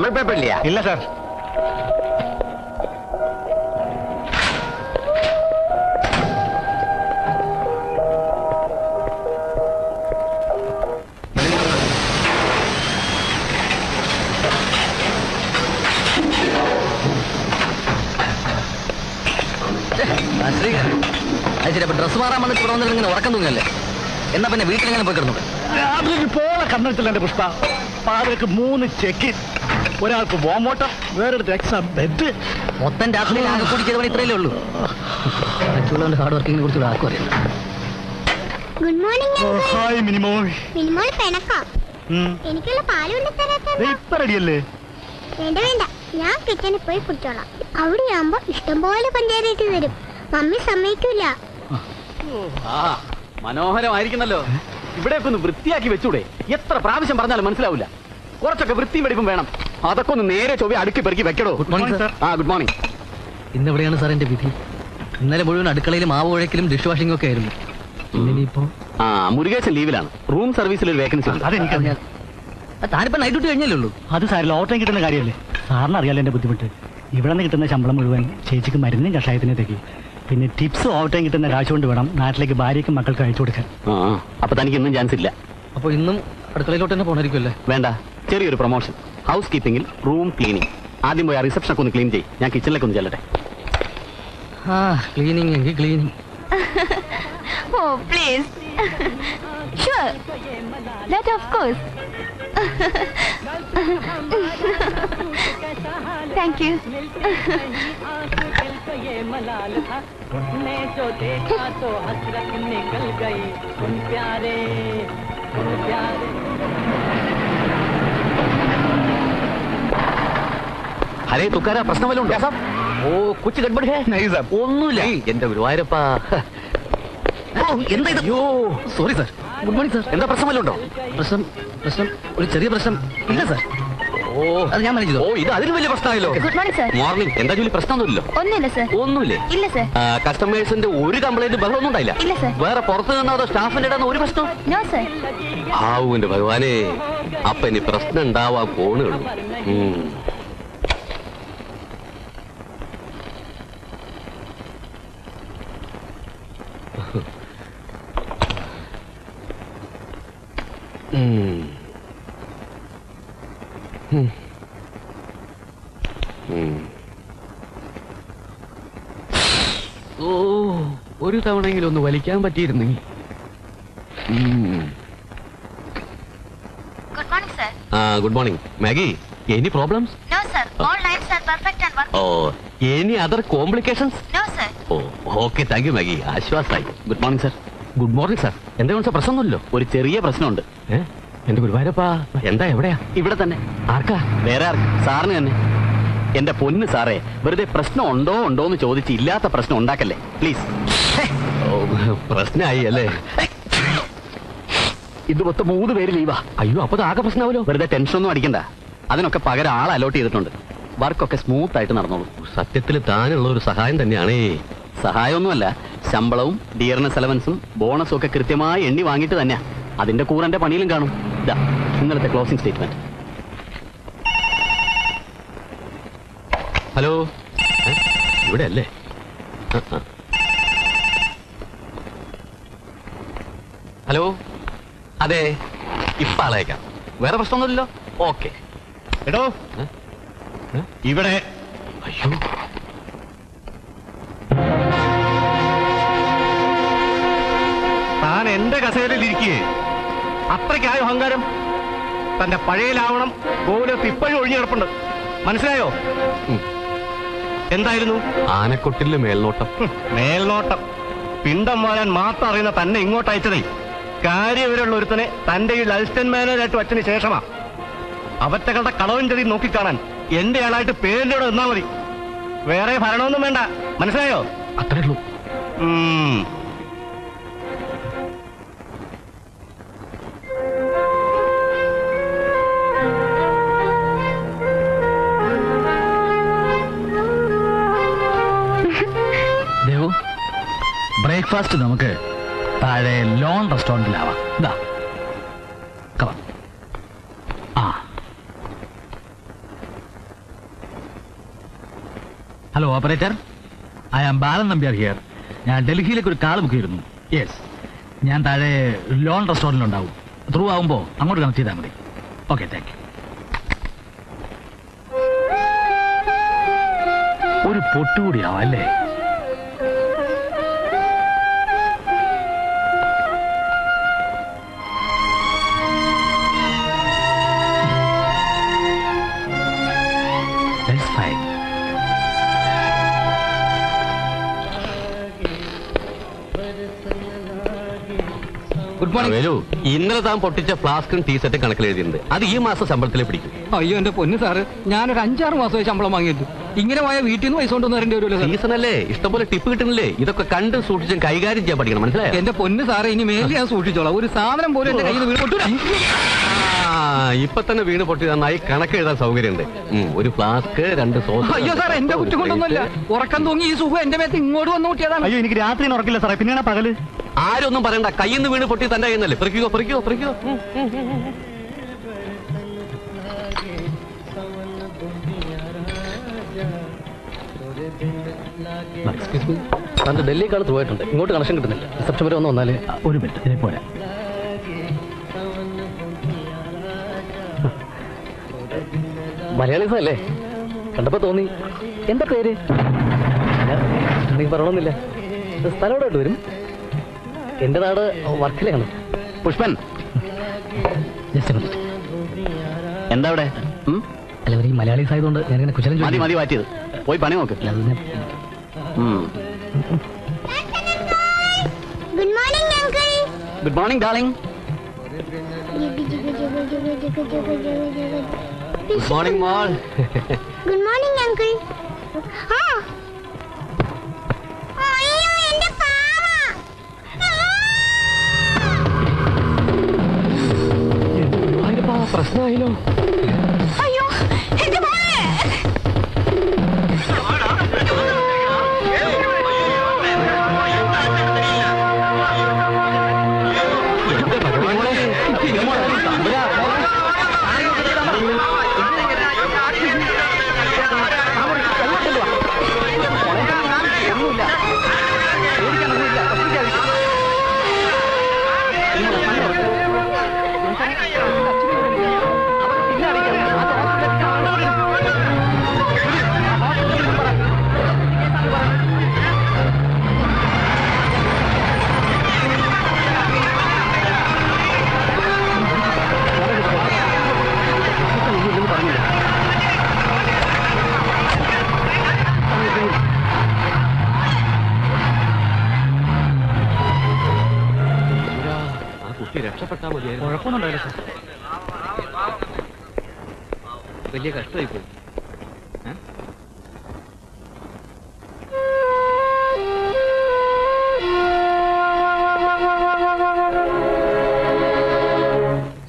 Tamil paper ഇല്ല. ഇല്ല sir dress മാറാൻ വന്നിട്ട് ഇവിടെ വന്നിട്ട് ഇങ്ങനെ ഉറക്കം തൂങ്ങല്ലേ എന്നാ പിന്നെ വീട്ടിലെങ്ങനെ പോയി കിടന്നു? രാത്രി പോലെ കണ്ണെടുത്തില്ല എന്റെ പുഷ്പ. പാവയ്ക്ക് മൂന്ന് ചെക്ക്. ഒരാൾക്ക് ബോംബോട്ടം വേറൊരു എക്സാം ബെഡ് മൊത്തം രാത്രി ആകെ കൂടി ചെയ്ത പണി ഇത്രയല്ലേ ഉള്ളൂ. മറ്റുള്ളവന്റെ ഹാർഡ് വർക്കിങ്ങിനെ കുറിച്ച് ആർക്കും അറിയില്ല. Good morning hi Minimol. Minimol പിണക്കാം? എനിക്കുള്ള പാൽ കൊണ്ട് തരാത്ത ഇപ്പൊ റെഡിയല്ലേ? വേണ്ട വേണ്ട. ഞാൻ കിച്ചണിൽ പോയി കുടിച്ചോളാം. അവിടെയാകുമ്പോ ഇഷ്ടംപോലെ പഞ്ചായത്ത് തരും. മമ്മി സമ്മതിക്കൂല. ആ മനോഹരമായിരിക്കുന്നല്ലോ. ഇവിടെയൊക്കെ ഒന്ന് വൃത്തിയാക്കി വെച്ചൂടെ. എത്ര പ്രാവശ്യം പറഞ്ഞാലും മനസ്സിലാവില്ല. കുറച്ചൊക്കെ വൃത്തിയും വെടിപ്പും വേണം. അതൊക്കെ ഒന്ന് നേരെ ചൊവ്വ അടുക്കി പെറുക്കി വെക്കടോ. ഗുഡ് മോർണിംഗ് സർ ആ ഗുഡ് മോർണിംഗ് ഇന്ന് എവിടെയാണ് സാർ എന്റെ വിധി? ഇന്നലെ മുഴുവൻ അടുക്കളയിൽ മാവ് ഉഴക്കലും ഡിഷ് വാഷിംഗ് ഒക്കെ ആയിരുന്നു. പിന്നെ ആ മുരുകേശൻ ലീവിലാണ്. റൂം സർവീസിൽ ഒരു വേക്കൻസി ഉണ്ട് അതെനിക്കറിയാം ആ, താനിപ്പോ നൈറ്റ് ഡ്യൂട്ടി കഴിഞ്ഞല്ലേ ഉള്ളൂ? അത് സാരില്ല ഓട്ടം കിട്ടുന്ന കാര്യമല്ലേ? സാറിന് അറിയാലോ എന്റെ ബുദ്ധിമുട്ട്. ഇവിടെ നിന്ന് കിട്ടുന്ന ശമ്പളം മുഴുവൻ ചേച്ചിക്ക് മരുന്നും കഷായത്തിനെ തെക്കി. പിന്നെ ടിപ്സ് ഓട്ടം കിട്ടുന്ന കാശ് കൊണ്ട് വേണം നാട്ടിലേക്ക് ഭാര്യയ്ക്കും മക്കൾക്ക് അയച്ചു കൊടുക്കാൻ. അപ്പൊ തനിക്ക് ഇന്നും ചാൻസ് ഇല്ല. അപ്പൊ ഇന്നും അടുക്കളയിലോട്ട് തന്നെ പോണായിരിക്കുമല്ലേ? വേണ്ട. ചെറിയൊരു പ്രൊമോഷൻ ഹൗസ് കീപ്പിംഗിൽ റൂം ക്ലീനിങ് ആദ്യം പോയി ആ റിസപ്ഷനൊക്കെ ഒന്ന് ക്ലീൻ ചെയ്യും ഞാൻ കിച്ചണിലേക്ക് ഒന്ന് ചെല്ലട്ടെ ആ ക്ലീനിങ് എങ്കിൽ cleaning Oh, please. sure. That of course. Thank you. ने जो देखा तो हसरत निकल गई उन प्यारे उन प्यारे ഹരേ തുക്കാര പ്രശ്നം വല്ലതും ഉണ്ടോ ഓ കൊച്ചു ഗഡ്ബഡ് ഹേ. ഒന്നുമില്ല. എന്റെ ഗുരുവായൂരപ്പ. ഓ എന്താ ഇത്? അയ്യോ. Sorry sir. Good morning sir. എന്താ ഉണ്ടോ പ്രശ്നം പ്രശ്നം ഒരു ചെറിയ പ്രശ്നം ഇല്ല സാർ. ഓ. അത് ഞാൻ ഓ ചെയ്തോ. ഇത് അതിലും വലിയ പ്രശ്നമായല്ലോ. Good morning. മോർണിംഗ്. എന്താ ജോലി? ഒന്നുമില്ല സർ. ഒന്നുമില്ലേ? ഇല്ല സർ. കസ്റ്റമേഴ്സിന്റെ ഒരു കംപ്ലൈന്റ് ബഹളമൊന്നും ഉണ്ടായില്ല. ഇല്ല. വേറെ പുറത്ത് നിന്നോ അതോ സ്റ്റാഫിന്റെ ഇടന്ന് ഒരു പ്രശ്നം? No sir. ആവുന്റെ ഭഗവാനെ അപ്പൊ ഇനി പ്രശ്നം ഉണ്ടാവാൻ പോണുള്ളൂ ഓ ഒരു തവണയെങ്കിലും ഒന്ന് വലിക്കാൻ പറ്റിയിരുന്നെങ്കിൽ ഗുഡ് മോർണിംഗ് സർ ആ good morning Maggie any problems no sir all lines are perfect and work oh any other complications no sir oh okay thank you Maggie. ആശ്വാസായി. Good morning sir good morning sir എന്തെങ്കിലും sir പ്രശ്നമൊന്നുമില്ലോ ഒരു ചെറിയ പ്രശ്നമുണ്ട്. എന്റെ ഗുരുവായൂരപ്പാ. എന്താ എവിടെയാ? ഇവിടെ തന്നെ. ആർക്കാ? വേറെ ആർക്ക്? സാറിന് തന്നെ. എന്റെ പൊന്ന് സാറേ വെറുതെ പ്രശ്നം ഉണ്ടോ ഉണ്ടോ എന്ന് ചോദിച്ച് ഇല്ലാത്ത പ്രശ്നം ഉണ്ടാക്കല്ലേ? പ്ലീസ് പ്രശ്നമായി അല്ലേ? ഇത് മൊത്തം മൂന്ന് പേര് ലീവാ. അയ്യോ അപ്പൊ ആകെ പ്രശ്നമാവല്ലോ വെറുതെ ടെൻഷൻ ഒന്നും അടിക്കണ്ട. അതിനൊക്കെ പകരം ആൾ അലോട്ട് ചെയ്തിട്ടുണ്ട്. വർക്കൊക്കെ സ്മൂത്ത് ആയിട്ട് നടന്നോളൂ. സത്യത്തിൽ താനുള്ള ഒരു സഹായം തന്നെയാണേ. സഹായമൊന്നുമല്ല ശമ്പളവും ഡിയർനെസ് അലവൻസും ബോണസും ഒക്കെ കൃത്യമായി എണ്ണി വാങ്ങിയിട്ട് തന്നെയാ. അതിന്റെ കൂറന്റെ പണിയിലും കാണും. ഇതാ ഇന്നലത്തെ ക്ലോസിംഗ് സ്റ്റേറ്റ്മെന്റ് ഹലോ? ഇവിടെ അല്ലേ. ഹലോ? അതെ ഇപ്പൊ ആളേക്കാം വേറെ പ്രശ്നമൊന്നുമില്ലല്ലോ? ഓക്കെ. എടോ? ഇവിടെ. അയ്യോ. താൻ എന്റെ കസേരയിൽ ഇരിക്കേ. അത്രയ്ക്കായോ അഹങ്കാരം? തന്റെ പഴയ ലാവണം ഗോകുലത്ത് ഇപ്പോഴും ഒഴിഞ്ഞു കിടപ്പുണ്ട് മനസ്സിലായോ എന്തായിരുന്നു? ആനക്കൊട്ടിലെ മേൽനോട്ടം. മേൽനോട്ടം. പിണ്ടം വാഴാൻ മാത്രം അറിയുന്ന തന്നെ ഇങ്ങോട്ട് അയച്ചതേ. കാര്യവിവരമുള്ള ഒരുത്തനെ തന്റെ ഈ ലൈസ്റ്റൻ മാനേജായിട്ട് വച്ചതിന് ശേഷമാ. അവറ്റകളുടെ കളവും ചെടി നോക്കിക്കാണാൻ എന്റെ ആളായിട്ട് പേരിന്റെ കൂടെ നിന്നാ മതി. വേറെ ഭരണമൊന്നും വേണ്ട. മനസ്സിലായോ? അത്രേ ഉള്ളൂ. ബ്രേക്ക്ഫാസ്റ്റ് നമുക്ക് താഴെ ലോൺ റെസ്റ്റോറന്റിലാവാം ഇതാ ആ. Hello operator I am Balan Nambiar here ഞാൻ ഡൽഹിയിലേക്ക് ഒരു കാൾ ബുക്ക് ചെയ്തിരുന്നു. യെസ് ഞാൻ താഴെ ലോൺ റെസ്റ്റോറന്റിൽ ഉണ്ടാവും ത്രൂ ആവുമ്പോൾ അങ്ങോട്ട് കണക്ട് ചെയ്താൽ മതി. ഓക്കെ താങ്ക് യു ഒരു പൊട്ടുകൂടിയാവും അല്ലേ? ഗുഡ് മോർണിംഗ് വേലു ഇന്നലെ താൻ പൊട്ടിച്ച ഫ്ലാസ്കും ടീ സെറ്റും കണക്കിൽ എഴുതിയിട്ടുണ്ട് അത് ഈ മാസം ശമ്പളത്തിലെ പിടിക്കും. അയ്യോ എന്റെ പൊന്ന് സാറ്. ഞാനൊരു അഞ്ചാറ് മാസമായി ശമ്പളം വാങ്ങിയിട്ട് ഇങ്ങനെ പോയ വീട്ടിൽ നിന്ന് പൈസ കൊണ്ടുവന്ന് തരേണ്ടി വരുമല്ലോ സീസൺ അല്ലേ? ഇഷ്ടംപോലെ ടിപ്പ് കിട്ടുന്നില്ലേ? ഇതൊക്കെ കണ്ട് സൂക്ഷിച്ചും കൈകാര്യം ചെയ്യാൻ പഠിക്കണം മനസ്സിലായോ? എന്റെ പൊന്ന് സാറേ ഇനി മേലിൽ ഞാൻ സൂക്ഷിച്ചോളാം. ഒരു സാധനം പോലും എന്റെ കയ്യിൽ നിന്ന് വീണ് പൊട്ടൂല. ആ, ഇപ്പൊ തന്നെ വീണ് പൊട്ടി നന്നായി കണക്ക് എഴുതാൻ സൗകര്യമുണ്ട്. ഒരു ഫ്ലാസ്ക് രണ്ട് സോസ് അയ്യോ സാർ എന്റെ കുറ്റം കൊണ്ടൊന്നുമല്ല ഉറക്കം തൂങ്ങി ഈ സുഖം എന്റെ മേത്ത് ഇങ്ങോട്ട് വന്നു കൂട്ടിയതാണ് അയ്യോ എനിക്ക് രാത്രി ഉറക്കില്ല സാറേ. പിന്നെയാണ് പകൽ? ആരൊന്നും പറയണ്ട. കയ്യിൽ നിന്ന് വീണ് പൊട്ടി തന്റെ കയ്യിൽ നിന്നല്ലേ? പ്രിക്കോ പ്രിക്കോ പെറുക്കിക്കോ. പെറുക്കിക്കോ മീ തന്റെ ഡൽഹിക്കാണ് പോയിട്ടുണ്ട്. ഇങ്ങോട്ട് കണക്ഷൻ കിട്ടുന്നില്ല. സെപ്റ്റംബർ ഒന്ന് വന്നാലേ ഒരു മിനിറ്റ് ഇതിനെ പോരാ. മലയാളീസ് അല്ലേ? കണ്ടപ്പോ തോന്നി. എന്താ പേര്? നീ പറയണമെന്നില്ല. സ്ഥലം എവിടെയായിട്ട് വരും? എന്റെ നാട് വർക്കിലാണ് പുഷ്പൻ. എന്താ അവിടെ? അല്ല ഒരു ഈ മലയാളീസ് ആയതുകൊണ്ട് ഞാനിങ്ങനെ കുശലം മതി. മതി മാറ്റിയത്. പോയി പണി നോക്ക്. Good morning uncle good morning darling good morning മോൾ ഗുഡ് മോർണിംഗ് അങ്കിൾ ആ അയ്യോ എന്റെ പാവ പ്രശ്നമായില്ലോ. കുട്ടി രക്ഷപ്പെട്ടാ മതിയായിരുന്നു. കുഴപ്പമൊന്നുണ്ടായില്ല സാർ വലിയ കഷ്ടമായി പോയി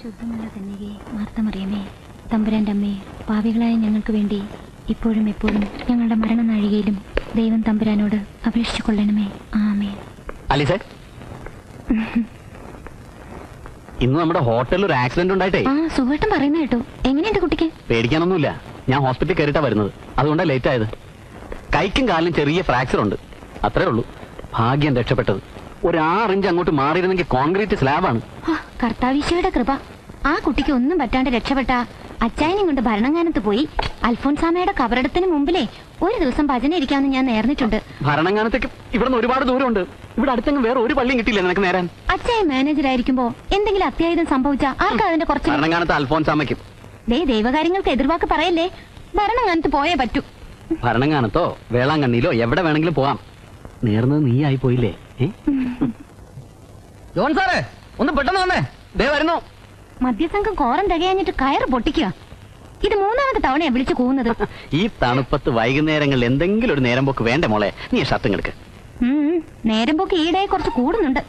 ശുദ്ധമുള്ള കന്യകെ മാർത്തമറിയമേ തമ്പുരാന്റെ അമ്മേ പാവികളായ ഞങ്ങൾക്ക് വേണ്ടി ഇപ്പോഴും എപ്പോഴും ഞങ്ങളുടെ മരണനാഴികയിലും ദൈവം തമ്പുരാനോട് അപേക്ഷിച്ചു കൊള്ളണമേ ആമേ അലിസേ ഇന്ന് നമ്മുടെ ഹോട്ടലിൽ ഒരു ആക്സിഡന്റ് ഉണ്ടായിട്ടേ. ആ സുഖമായിട്ടും പറയുന്ന കേട്ടോ. എങ്ങനെയുണ്ട് കുട്ടിക്ക്? പേടിക്കാനൊന്നുമില്ല. ഞാൻ ഹോസ്പിറ്റലിൽ കയറിയിട്ടാ വരുന്നത്. അതുകൊണ്ടാണ് ലേറ്റ് ആയത്. കൈക്കും കാലിനും ചെറിയ ഫ്രാക്ചർ ഉണ്ട്. അത്രേ ഉള്ളൂ. ഭാഗ്യം രക്ഷപ്പെട്ടത്. ഒരു ആറിഞ്ച് അങ്ങോട്ട് മാറിയിരുന്നെങ്കിൽ കോൺക്രീറ്റ് സ്ലാബാണ് ആ, കർത്താവിശയുടെ കൃപ. ആ കുട്ടിക്ക് ഒന്നും പറ്റാണ്ട് രക്ഷപ്പെട്ട അച്ചായനും കൊണ്ട് ഭരണങ്ങാനത്ത് പോയി. അൽഫോൻസാമയുടെ കബറടത്തിന് മുമ്പിലേ ഒരു ദിവസം ഭജന ഇരിക്കാമെന്ന് ഞാൻ നേർന്നിട്ടുണ്ട്. ഭരണങ്ങാനത്തേക്ക് ഇവിടെ നിന്ന് ഒരുപാട് ദൂരമുണ്ട്. ഇവിടെ അടുത്തെങ്കിലും വേറെ ഒരു പള്ളിയും കിട്ടില്ല നിനക്ക് നേരാൻ. അച്ചായൻ മാനേജർ ആയിരിക്കുമ്പോ എന്തെങ്കിലും അത്യാഹിതം സംഭവിച്ച ആർക്കും അതിന്റെ കുറച്ച് ഭരണങ്ങാനത്ത് അൽഫോൻസാമയ്ക്കും ദേ ദൈവകാര്യങ്ങൾക്ക് എതിർവാക്ക് പറയല്ലേ? ഭരണങ്ങാനത്ത് പോയേ പറ്റൂ. ഭരണങ്ങാനത്തോ വേളാങ്കണ്ണിയിലോ എവിടെ വേണമെങ്കിലും പോവാം. നേർന്നത് നീ ആയി പോയില്ലേ ജോൺ സാറേ ഒന്ന് പെട്ടെന്ന് വന്നേ. ദേ വരുന്നു. മദ്യസംഘം കോറം തികയാഞ്ഞിട്ട് കയറ് പൊട്ടിക്കുക ഇത് മൂന്നാമത്തെ തവണയാ വിളിച്ചു കൂവുന്നത്. ഈ തണുപ്പത്ത് വൈകുന്നേരങ്ങളിൽ എന്തെങ്കിലും ഒരു നേരം പോക്ക് വേണ്ട മോളെ? നീ ഷർട്ടും എടുക്ക്. നേരം പോക്ക് ഈടെ കുറച്ച് കൂടുന്നുണ്ട്.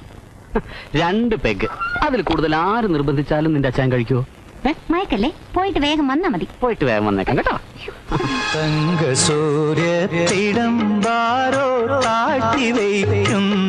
രണ്ട് പെഗ്. അതിൽ കൂടുതൽ ആര് നിർബന്ധിച്ചാലും നിന്റെ അച്ഛൻ കഴിക്കുവോ? മയക്കല്ലേ? പോയിട്ട് വേഗം വന്നാ മതി. പോയിട്ട് വേഗം വന്നേക്കാം കേട്ടോ. തങ്ക സൂര്യത്തിടം താഴ്ത്തി വയ്ക്കുന്നു.